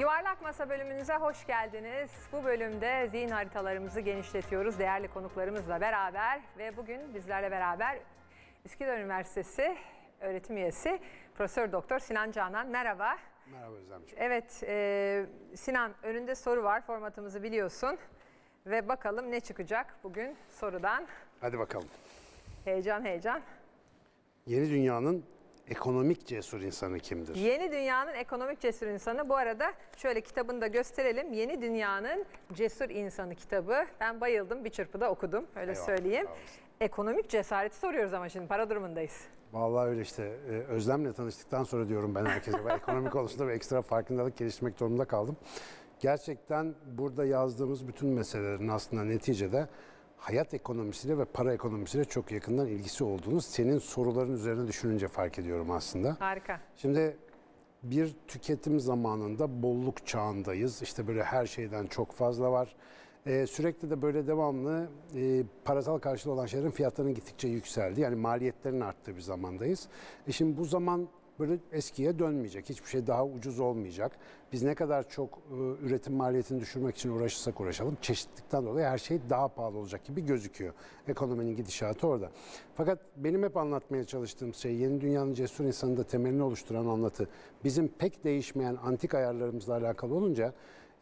Yuvarlak Masa bölümünüze hoş geldiniz. Bu bölümde zihin haritalarımızı genişletiyoruz değerli konuklarımızla beraber ve bugün bizlerle beraber Üsküdar Üniversitesi öğretim üyesi Profesör Doktor Sinan Canan. Merhaba. Merhaba Özlemciğim. Evet e, Sinan önünde soru var formatımızı biliyorsun ve bakalım ne çıkacak bugün sorudan. Hadi bakalım. Heyecan heyecan. Yeni dünyanın ekonomik cesur insanı kimdir? Yeni Dünya'nın Ekonomik Cesur İnsanı. Bu arada şöyle kitabını da gösterelim. Yeni Dünya'nın Cesur İnsanı kitabı. Ben bayıldım. Bir çırpıda okudum. Öyle Eyvallah, söyleyeyim. Ekonomik cesareti soruyoruz ama şimdi para durumundayız. Vallahi öyle işte. Ee, Özlem'le tanıştıktan sonra diyorum ben herkese. Ben ekonomik konusunda bir ekstra farkındalık geliştirmek durumunda kaldım. Gerçekten burada yazdığımız bütün meselelerin aslında neticede hayat ekonomisiyle ve para ekonomisiyle çok yakından ilgisi olduğunu senin soruların üzerine düşününce fark ediyorum aslında. Harika. Şimdi bir tüketim zamanında bolluk çağındayız. İşte böyle her şeyden çok fazla var. Ee, sürekli de böyle devamlı e, parasal karşılığı olan şeylerin fiyatlarının gittikçe yükseldi. Yani maliyetlerin arttığı bir zamandayız. E şimdi bu zaman böyle eskiye dönmeyecek. Hiçbir şey daha ucuz olmayacak. Biz ne kadar çok e, üretim maliyetini düşürmek için uğraşırsak uğraşalım çeşitlilikten dolayı her şey daha pahalı olacak gibi gözüküyor. Ekonominin gidişatı orada. Fakat benim hep anlatmaya çalıştığım şey yeni dünyanın cesur insanı da temelini oluşturan anlatı. Bizim pek değişmeyen antik ayarlarımızla alakalı olunca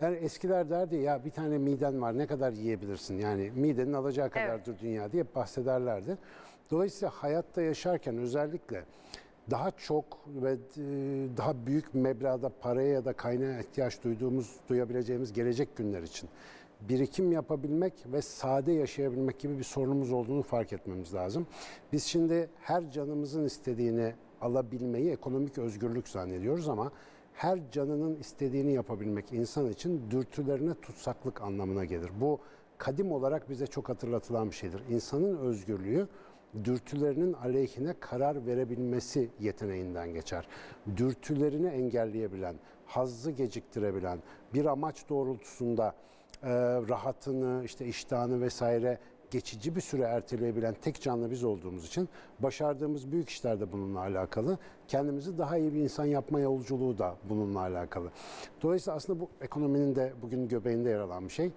yani eskiler derdi ya bir tane miden var ne kadar yiyebilirsin yani midenin alacağı kadardır dünya diye bahsederlerdi. Dolayısıyla hayatta yaşarken özellikle daha çok ve e, daha büyük meblağda paraya ya da kaynağa ihtiyaç duyduğumuz, duyabileceğimiz gelecek günler için birikim yapabilmek ve sade yaşayabilmek gibi bir sorunumuz olduğunu fark etmemiz lazım. Biz şimdi her canımızın istediğini alabilmeyi ekonomik özgürlük zannediyoruz ama her canının istediğini yapabilmek insan için dürtülerine tutsaklık anlamına gelir. Bu kadim olarak bize çok hatırlatılan bir şeydir. İnsanın özgürlüğü dürtülerinin aleyhine karar verebilmesi yeteneğinden geçer. Dürtülerini engelleyebilen, hazzı geciktirebilen, bir amaç doğrultusunda e, rahatını, işte iştahını vesaire geçici bir süre erteleyebilen tek canlı biz olduğumuz için başardığımız büyük işler de bununla alakalı. Kendimizi daha iyi bir insan yapma yolculuğu da bununla alakalı. Dolayısıyla aslında bu ekonominin de bugün göbeğinde yer alan bir şey.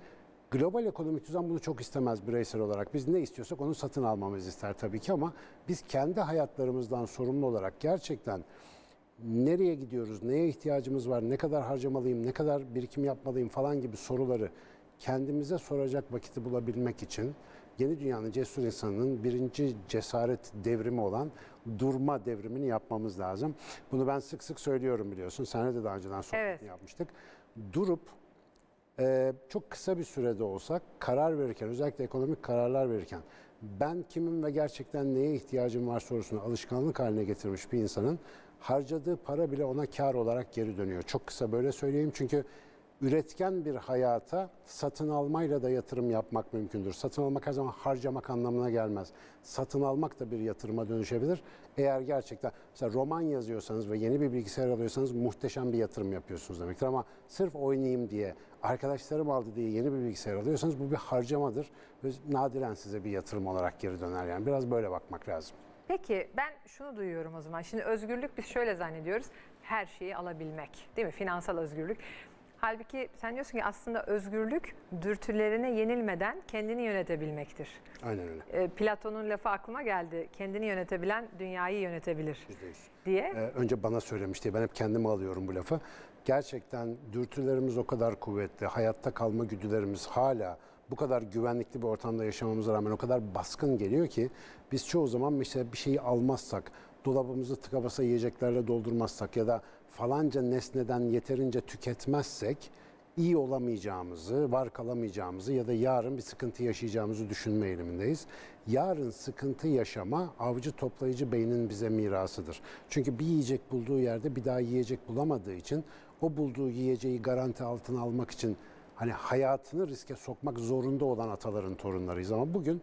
Global ekonomik düzen bunu çok istemez bireysel olarak. Biz ne istiyorsak onu satın almamızı ister tabii ki ama biz kendi hayatlarımızdan sorumlu olarak gerçekten nereye gidiyoruz, neye ihtiyacımız var, ne kadar harcamalıyım, ne kadar birikim yapmalıyım falan gibi soruları kendimize soracak vakiti bulabilmek için yeni dünyanın cesur insanının birinci cesaret devrimi olan durma devrimini yapmamız lazım. Bunu ben sık sık söylüyorum biliyorsun. Senle de daha önceden sohbetini Evet. yapmıştık. Durup ee, çok kısa bir sürede olsa karar verirken, özellikle ekonomik kararlar verirken ben kimim ve gerçekten neye ihtiyacım var sorusunu alışkanlık haline getirmiş bir insanın harcadığı para bile ona kar olarak geri dönüyor. Çok kısa böyle söyleyeyim çünkü üretken bir hayata satın almayla da yatırım yapmak mümkündür. Satın almak her zaman harcamak anlamına gelmez. Satın almak da bir yatırıma dönüşebilir. Eğer gerçekten mesela roman yazıyorsanız ve yeni bir bilgisayar alıyorsanız muhteşem bir yatırım yapıyorsunuz demektir. Ama sırf oynayayım diye, arkadaşlarım aldı diye yeni bir bilgisayar alıyorsanız bu bir harcamadır. Ve nadiren size bir yatırım olarak geri döner. Yani biraz böyle bakmak lazım. Peki ben şunu duyuyorum o zaman. Şimdi özgürlük biz şöyle zannediyoruz. Her şeyi alabilmek değil mi? Finansal özgürlük. Halbuki sen diyorsun ki aslında özgürlük dürtülerine yenilmeden kendini yönetebilmektir. Aynen öyle. E, Platon'un lafı aklıma geldi. Kendini yönetebilen dünyayı yönetebilir Yüzde yüz. diye. Ee, önce bana söylemişti. Ben hep kendime alıyorum bu lafı. Gerçekten dürtülerimiz o kadar kuvvetli. Hayatta kalma güdülerimiz hala bu kadar güvenlikli bir ortamda yaşamamıza rağmen o kadar baskın geliyor ki biz çoğu zaman mesela bir şeyi almazsak, dolabımızı tıka basa yiyeceklerle doldurmazsak ya da falanca nesneden yeterince tüketmezsek iyi olamayacağımızı, var kalamayacağımızı ya da yarın bir sıkıntı yaşayacağımızı düşünme eğilimindeyiz. Yarın sıkıntı yaşama avcı toplayıcı beynin bize mirasıdır. Çünkü bir yiyecek bulduğu yerde bir daha yiyecek bulamadığı için o bulduğu yiyeceği garanti altına almak için hani hayatını riske sokmak zorunda olan ataların torunlarıyız ama bugün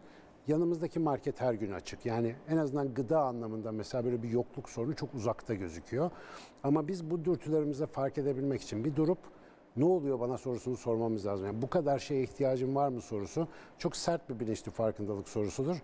yanımızdaki market her gün açık. Yani en azından gıda anlamında mesela böyle bir yokluk sorunu çok uzakta gözüküyor. Ama biz bu dürtülerimize fark edebilmek için bir durup ne oluyor bana sorusunu sormamız lazım. Yani bu kadar şeye ihtiyacım var mı sorusu çok sert bir bilinçli farkındalık sorusudur.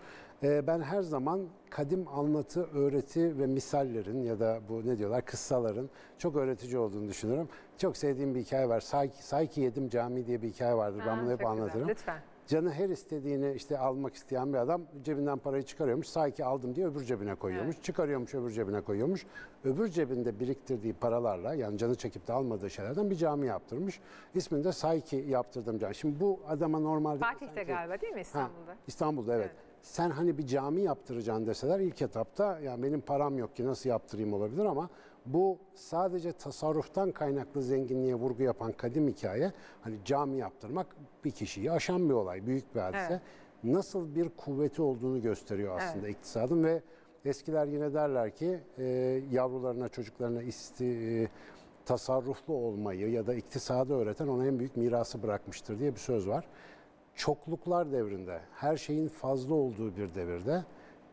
Ee, ben her zaman kadim anlatı, öğreti ve misallerin ya da bu ne diyorlar kıssaların çok öğretici olduğunu düşünüyorum. Çok sevdiğim bir hikaye var. Sayki, Sayki Yedim Cami diye bir hikaye vardır. ben Ha, bunu hep çok güzel. anlatırım. Lütfen. Canı her istediğini işte almak isteyen bir adam cebinden parayı çıkarıyormuş. Sanki aldım diye öbür cebine koyuyormuş. Çıkarıyormuş öbür cebine koyuyormuş. Öbür cebinde biriktirdiği paralarla yani canı çekip de almadığı şeylerden bir cami yaptırmış. İsmini de Sayki yaptırdım cami. Şimdi bu adama normalde... Fatih'te sanki- galiba değil mi Ha, İstanbul'da? İstanbul'da evet. Evet. Sen hani bir cami yaptıracaksın deseler ilk etapta ya benim param yok ki nasıl yaptırayım olabilir ama bu sadece tasarruftan kaynaklı zenginliğe vurgu yapan kadim hikaye hani cami yaptırmak bir kişiyi aşan bir olay, büyük bir hadise. Evet. Nasıl bir kuvveti olduğunu gösteriyor aslında iktisadın ve eskiler yine derler ki e, yavrularına, çocuklarına isti, e, tasarruflu olmayı ya da iktisadı öğreten ona en büyük mirası bırakmıştır diye bir söz var çokluklar devrinde, her şeyin fazla olduğu bir devirde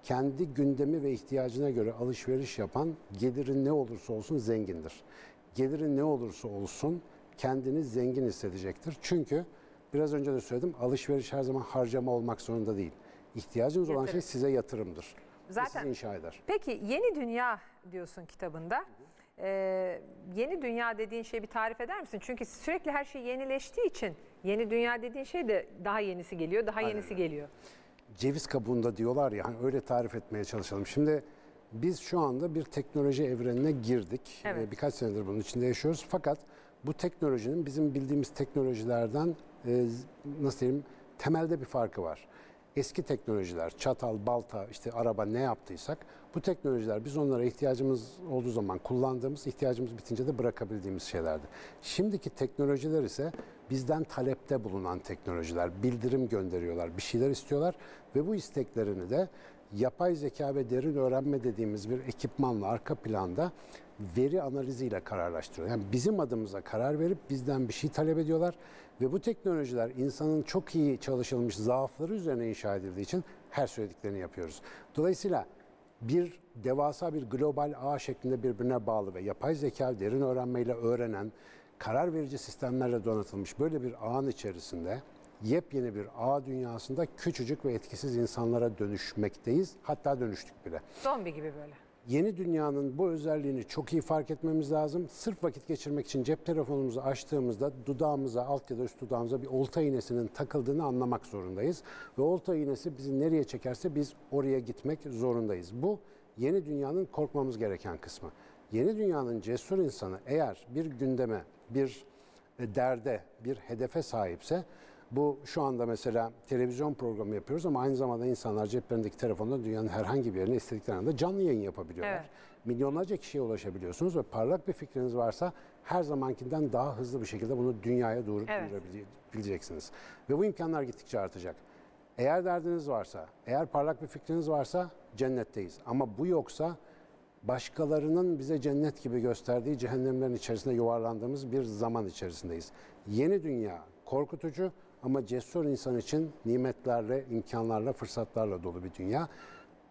kendi gündemi ve ihtiyacına göre alışveriş yapan gelirin ne olursa olsun zengindir. Gelirin ne olursa olsun kendini zengin hissedecektir. Çünkü biraz önce de söyledim alışveriş her zaman harcama olmak zorunda değil. İhtiyacınız olan Yatırım. şey size yatırımdır. Zaten- sizi inşa eder. Peki yeni dünya diyorsun kitabında. Ee, yeni dünya dediğin şeyi bir tarif eder misin? Çünkü sürekli her şey yenileştiği için yeni dünya dediğin şey de daha yenisi geliyor, daha yenisi geliyor. Ceviz kabuğunda diyorlar ya hani öyle tarif etmeye çalışalım. Şimdi biz şu anda bir teknoloji evrenine girdik. Evet. Ee, Birkaç senedir bunun içinde yaşıyoruz. Fakat bu teknolojinin bizim bildiğimiz teknolojilerden e, nasıl diyeyim temelde bir farkı var. Eski teknolojiler, çatal, balta, işte araba ne yaptıysak bu teknolojiler biz onlara ihtiyacımız olduğu zaman kullandığımız, ihtiyacımız bitince de bırakabildiğimiz şeylerdi. Şimdiki teknolojiler ise bizden talepte bulunan teknolojiler, bildirim gönderiyorlar, bir şeyler istiyorlar ve bu isteklerini de yapay zeka ve derin öğrenme dediğimiz bir ekipmanla arka planda veri analiziyle kararlaştırıyor. Yani bizim adımıza karar verip bizden bir şey talep ediyorlar ve bu teknolojiler insanın çok iyi çalışılmış zaafları üzerine inşa edildiği için her söylediklerini yapıyoruz. Dolayısıyla bir devasa bir global ağ şeklinde birbirine bağlı ve yapay zeka derin öğrenmeyle öğrenen karar verici sistemlerle donatılmış böyle bir ağın içerisinde yepyeni bir ağ dünyasında küçücük ve etkisiz insanlara dönüşmekteyiz. Hatta dönüştük bile. Zombi gibi böyle. Yeni dünyanın bu özelliğini çok iyi fark etmemiz lazım. Sırf vakit geçirmek için cep telefonumuzu açtığımızda dudağımıza, alt ya da üst dudağımıza bir olta iğnesinin takıldığını anlamak zorundayız. Ve olta iğnesi bizi nereye çekerse biz oraya gitmek zorundayız. Bu yeni dünyanın korkmamız gereken kısmı. Yeni dünyanın cesur insanı eğer bir gündeme, bir e, derde, bir hedefe sahipse bu şu anda mesela televizyon programı yapıyoruz ama aynı zamanda insanlar ceplerindeki telefonla dünyanın herhangi bir yerine istedikleri anda canlı yayın yapabiliyorlar. Evet. Milyonlarca kişiye ulaşabiliyorsunuz ve parlak bir fikriniz varsa her zamankinden daha hızlı bir şekilde bunu dünyaya doğru Evet. duyurabileceksiniz. Ve bu imkanlar gittikçe artacak. Eğer derdiniz varsa, eğer parlak bir fikriniz varsa cennetteyiz. Ama bu yoksa başkalarının bize cennet gibi gösterdiği cehennemlerin içerisinde yuvarlandığımız bir zaman içerisindeyiz. Yeni dünya korkutucu ama cesur insan için nimetlerle, imkanlarla, fırsatlarla dolu bir dünya.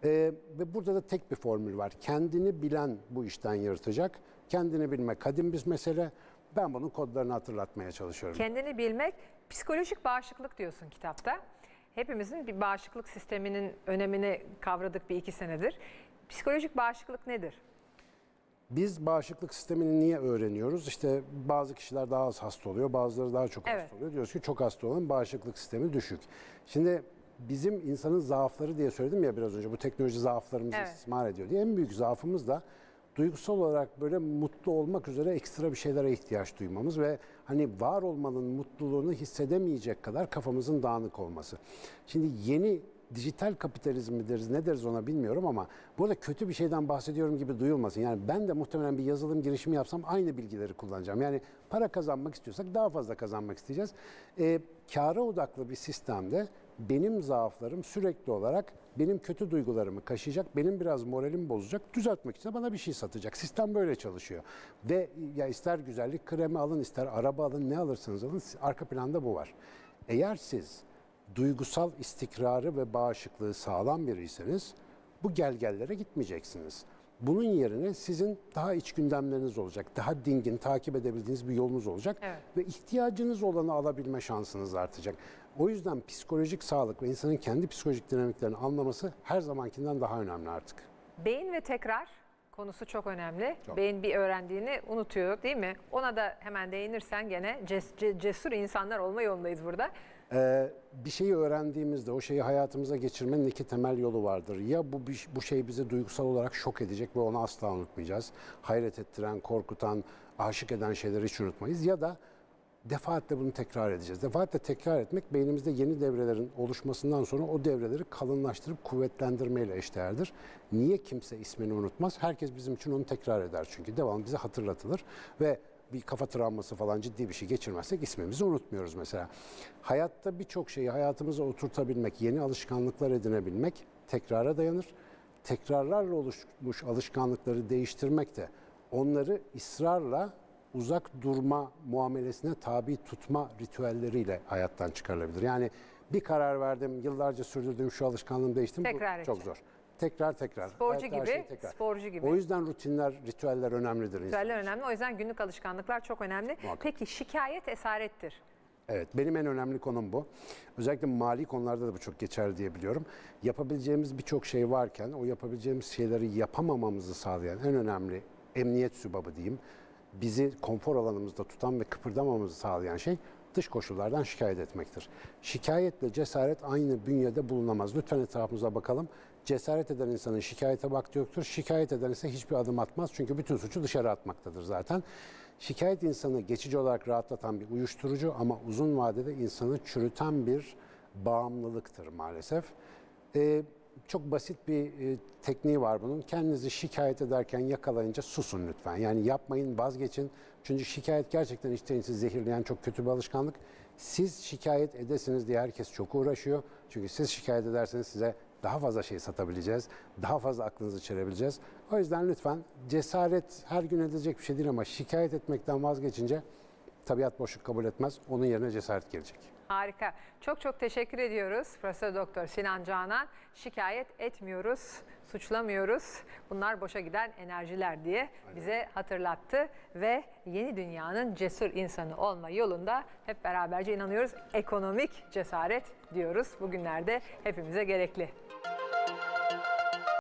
Ee, ve burada da tek bir formül var. Kendini bilen bu işten yırtacak. Kendini bilme kadim bir mesele. Ben bunun kodlarını hatırlatmaya çalışıyorum. Kendini bilmek, psikolojik bağışıklık diyorsun kitapta. Hepimizin bir bağışıklık sisteminin önemini kavradık bir iki senedir. Psikolojik bağışıklık nedir? Biz bağışıklık sistemini niye öğreniyoruz? İşte bazı kişiler daha az hasta oluyor, bazıları daha çok Evet. hasta oluyor. Diyoruz ki çok hasta olan bağışıklık sistemi düşük. Şimdi bizim insanın zaafları diye söyledim ya biraz önce bu teknoloji zaaflarımızı Evet. istismar ediyor diye. En büyük zaafımız da duygusal olarak böyle mutlu olmak üzere ekstra bir şeylere ihtiyaç duymamız ve hani var olmanın mutluluğunu hissedemeyecek kadar kafamızın dağınık olması. Şimdi yeni dijital kapitalizm mi deriz ne deriz ona bilmiyorum ama burada kötü bir şeyden bahsediyorum gibi duyulmasın. Yani ben de muhtemelen bir yazılım girişimi yapsam aynı bilgileri kullanacağım. Yani para kazanmak istiyorsak daha fazla kazanmak isteyeceğiz. Ee, kâra odaklı bir sistemde benim zaaflarım sürekli olarak benim kötü duygularımı kaşıyacak, benim biraz moralim bozacak, düzeltmek için bana bir şey satacak. Sistem böyle çalışıyor. Ve ya ister güzellik kremi alın, ister araba alın, ne alırsanız alın, arka planda bu var. Eğer siz duygusal istikrarı ve bağışıklığı sağlam biriyseniz bu gelgellere gitmeyeceksiniz. Bunun yerine sizin daha iç gündemleriniz olacak. Daha dingin, takip edebildiğiniz bir yolunuz olacak. Evet. Ve ihtiyacınız olanı alabilme şansınız artacak. O yüzden psikolojik sağlık ve insanın kendi psikolojik dinamiklerini anlaması her zamankinden daha önemli artık. Beyin ve tekrar konusu çok önemli. Çok. Beyin bir öğrendiğini unutuyor değil mi? Ona da hemen değinirsen gene ces- ce- cesur insanlar olma yolundayız burada. Ee, bir şeyi öğrendiğimizde o şeyi hayatımıza geçirmenin iki temel yolu vardır. Ya bu bu şey bizi duygusal olarak şok edecek ve onu asla unutmayacağız. Hayret ettiren, korkutan, aşık eden şeyleri hiç unutmayız. Ya da defaatle bunu tekrar edeceğiz. Defaatle tekrar etmek beynimizde yeni devrelerin oluşmasından sonra o devreleri kalınlaştırıp kuvvetlendirmeyle eşdeğerdir. Niye kimse ismini unutmaz? Herkes bizim için onu tekrar eder çünkü. Devamlı bize hatırlatılır ve bir kafa travması falan ciddi bir şey geçirmezsek ismimizi unutmuyoruz mesela. Hayatta birçok şeyi hayatımıza oturtabilmek, yeni alışkanlıklar edinebilmek tekrara dayanır. Tekrarlarla oluşmuş alışkanlıkları değiştirmek de onları ısrarla uzak durma muamelesine tabi tutma ritüelleriyle hayattan çıkarılabilir. Yani bir karar verdim, yıllarca sürdürdüğüm şu alışkanlığımı değiştirdim. Tekrar Bu çok zor. Tekrar tekrar. Sporcu gibi, şey tekrar. sporcu gibi. O yüzden rutinler, ritüeller önemlidir. insan Ritüeller için. önemli. O yüzden günlük alışkanlıklar çok önemli. Muhakkak. Peki şikayet esarettir. Evet, benim en önemli konum bu. Özellikle mali konularda da bu çok geçerli diye biliyorum. Yapabileceğimiz birçok şey varken o yapabileceğimiz şeyleri yapamamamızı sağlayan en önemli emniyet sübabı diyeyim. Bizi konfor alanımızda tutan ve kıpırdamamamızı sağlayan şey dış koşullardan şikayet etmektir. Şikayetle cesaret aynı bünyede bulunamaz. Lütfen etrafımıza bakalım. Cesaret eden insanın şikayete vakti yoktur. Şikayet eden ise hiçbir adım atmaz. Çünkü bütün suçu dışarı atmaktadır zaten. Şikayet insanı geçici olarak rahatlatan bir uyuşturucu ama uzun vadede insanı çürüten bir bağımlılıktır maalesef. Ee, çok basit bir e, tekniği var bunun. Kendinizi şikayet ederken yakalayınca susun lütfen. Yani yapmayın, vazgeçin. Çünkü şikayet gerçekten içteninizi zehirleyen çok kötü bir alışkanlık. Siz şikayet edesiniz diye herkes çok uğraşıyor. Çünkü siz şikayet ederseniz size daha fazla şey satabileceğiz. Daha fazla aklınızı çelebileceğiz. O yüzden lütfen cesaret her gün edilecek bir şey değil ama şikayet etmekten vazgeçince tabiat boşluk kabul etmez. Onun yerine cesaret gelecek. Harika. Çok çok teşekkür ediyoruz Profesör Doktor Sinan Canan. Şikayet etmiyoruz, suçlamıyoruz. Bunlar boşa giden enerjiler diye bize hatırlattı ve yeni dünyanın cesur insanı olma yolunda hep beraberce inanıyoruz. Ekonomik cesaret diyoruz. Bugünlerde hepimize gerekli.